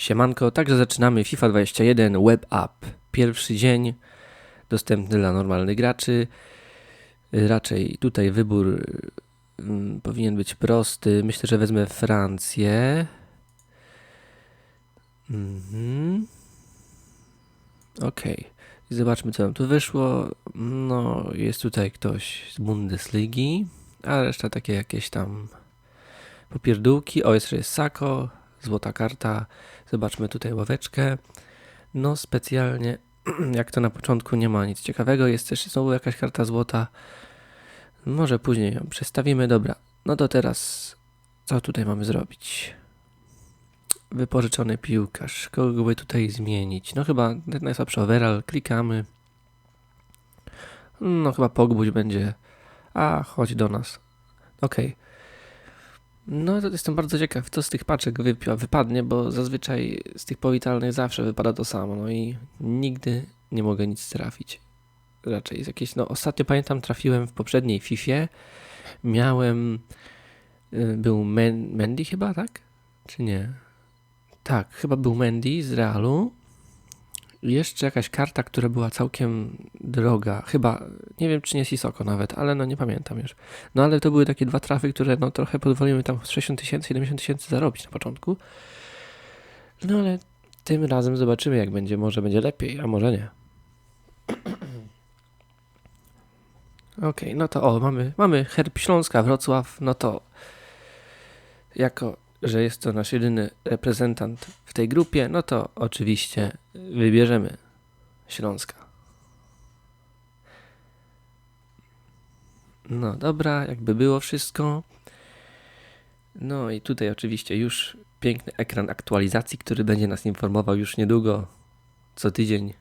Siemanko, także zaczynamy FIFA 21 Web App. Pierwszy dzień, dostępny dla normalnych graczy. Raczej tutaj wybór mm, powinien być prosty. Myślę, że wezmę Francję. Mhm. I Zobaczmy, co nam tu wyszło. No, jest tutaj ktoś z Bundesligi, a reszta takie jakieś tam popierdółki. O, jeszcze jest Sako, złota karta. Zobaczmy tutaj ławeczkę. No, specjalnie, jak to na początku nie ma nic ciekawego, jest też znowu jakaś karta złota. Może później ją przestawimy. Dobra, no to teraz co tutaj mamy zrobić? Wypożyczony piłkarz. Kogo by tutaj zmienić? No chyba najsłabszy overall. Klikamy. No chyba Pogbuś będzie. A, chodź do nas. Okej. No to jestem bardzo ciekaw, co z tych paczek wypi- wypadnie, bo zazwyczaj z tych powitalnych zawsze wypada to samo, no i nigdy nie mogę nic trafić. Raczej z jakieś, no ostatnio pamiętam trafiłem w poprzedniej Fifie, miałem, y, był Men- Mendy chyba, tak? Czy nie? Tak, chyba był Mendy z Realu. Jeszcze jakaś karta, która była całkiem droga. Chyba, nie wiem czy nie Sisoko nawet, ale no nie pamiętam już. No ale to były takie dwa trafy, które no trochę pozwoliły tam 60 tysięcy, 70 tysięcy zarobić na początku. No ale tym razem zobaczymy jak będzie. Może będzie lepiej, a może nie. Okej, no to o, mamy, mamy herb Śląska, Wrocław, no to jako, że jest to nasz jedyny reprezentant w tej grupie, no to oczywiście wybierzemy Śląska. No dobra, jakby było wszystko. No i tutaj oczywiście już piękny ekran aktualizacji, który będzie nas informował już niedługo, co tydzień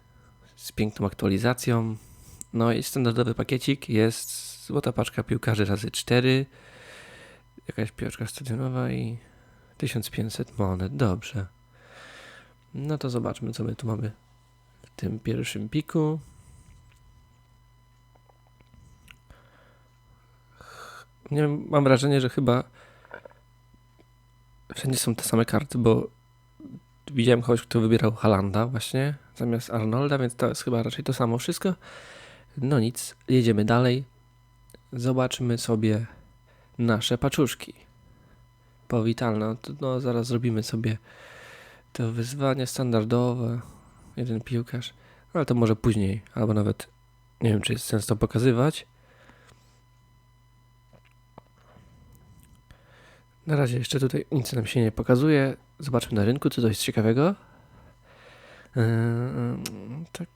z piękną aktualizacją. No i standardowy pakiecik jest złota paczka piłkarzy razy 4, jakaś piłeczka stadionowa i 1500 monet. Dobrze. No to zobaczmy, co my tu mamy w tym pierwszym piku. Nie wiem, mam wrażenie, że chyba wszędzie są te same karty, bo widziałem kogoś, kto wybierał Halanda właśnie zamiast Arnolda, więc to jest chyba raczej to samo wszystko. No nic, jedziemy dalej. Zobaczmy sobie nasze paczuszki. Powitalne. No, to, no zaraz zrobimy sobie to wyzwanie standardowe. Jeden piłkarz. Ale to może później, albo nawet nie wiem, czy jest sens to pokazywać. Na razie jeszcze tutaj nic nam się nie pokazuje. Zobaczmy na rynku, co jest ciekawego. Yy, tak,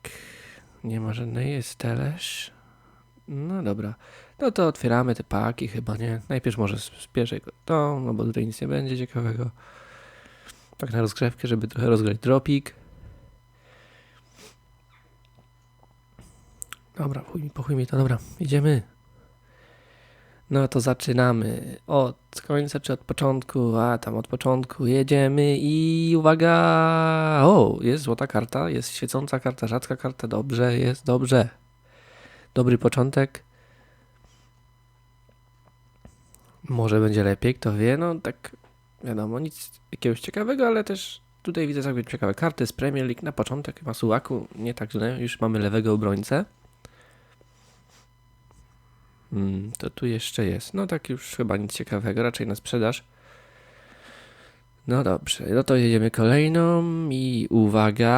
nie ma żadnej, jest telesz. No dobra, no to otwieramy te paki chyba, nie? Najpierw może z pierwszego to, no bo tutaj nic nie będzie ciekawego. Tak na rozgrzewkę, żeby trochę rozgrać dropik. Dobra, chuj mi, pochuj mi to, dobra, idziemy. No to zaczynamy od końca czy od początku, a tam od początku jedziemy i uwaga! O, jest złota karta, jest świecąca karta, rzadka karta, dobrze, jest dobrze. Dobry początek. Może będzie lepiej, kto wie, no tak wiadomo, nic jakiegoś ciekawego, ale też tutaj widzę całkiem ciekawe karty z Premier League na początek, Masuaku, nie tak źle, już mamy lewego obrońcę. Mm, to tu jeszcze jest. No tak już chyba nic ciekawego, raczej na sprzedaż. No dobrze, no to jedziemy kolejną i uwaga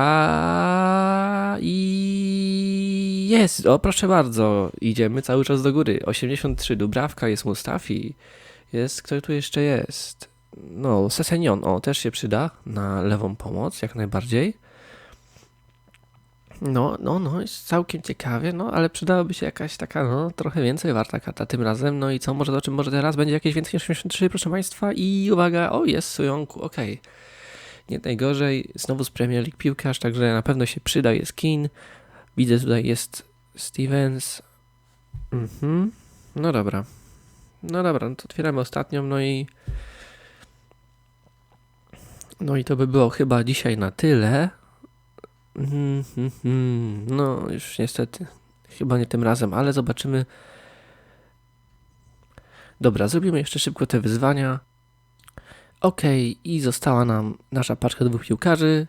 i jest, o proszę bardzo, idziemy cały czas do góry. 83, Dubrawka, jest Mustafi, jest, kto tu jeszcze jest? No, Sesenion, o też się przyda na lewą pomoc, jak najbardziej. No, no, no, jest całkiem ciekawie, no, ale przydałaby się jakaś taka, no, trochę więcej warta karta tym razem. No i co, może o czym może teraz będzie jakieś więcej niż 83, proszę Państwa. I uwaga, o, jest Sojonku, okej. Nie najgorzej, znowu z Premier League piłkarz, także na pewno się przyda, jest Kin. Widzę tutaj jest Stevens. Mhm, no dobra. No dobra, no to otwieramy ostatnią, no i... No i to by było chyba dzisiaj na tyle. Mhm, mhm. No, już niestety, chyba nie tym razem, ale zobaczymy. Dobra, zrobimy jeszcze szybko te wyzwania. Okej, i została nam nasza paczka dwóch piłkarzy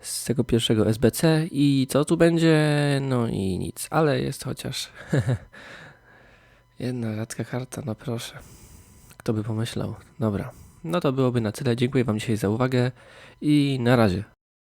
z tego pierwszego SBC i co tu będzie? No i nic, ale jest chociaż jedna rzadka karta, no proszę. Kto by pomyślał? Dobra, no to byłoby na tyle. Dziękuję Wam dzisiaj za uwagę i na razie.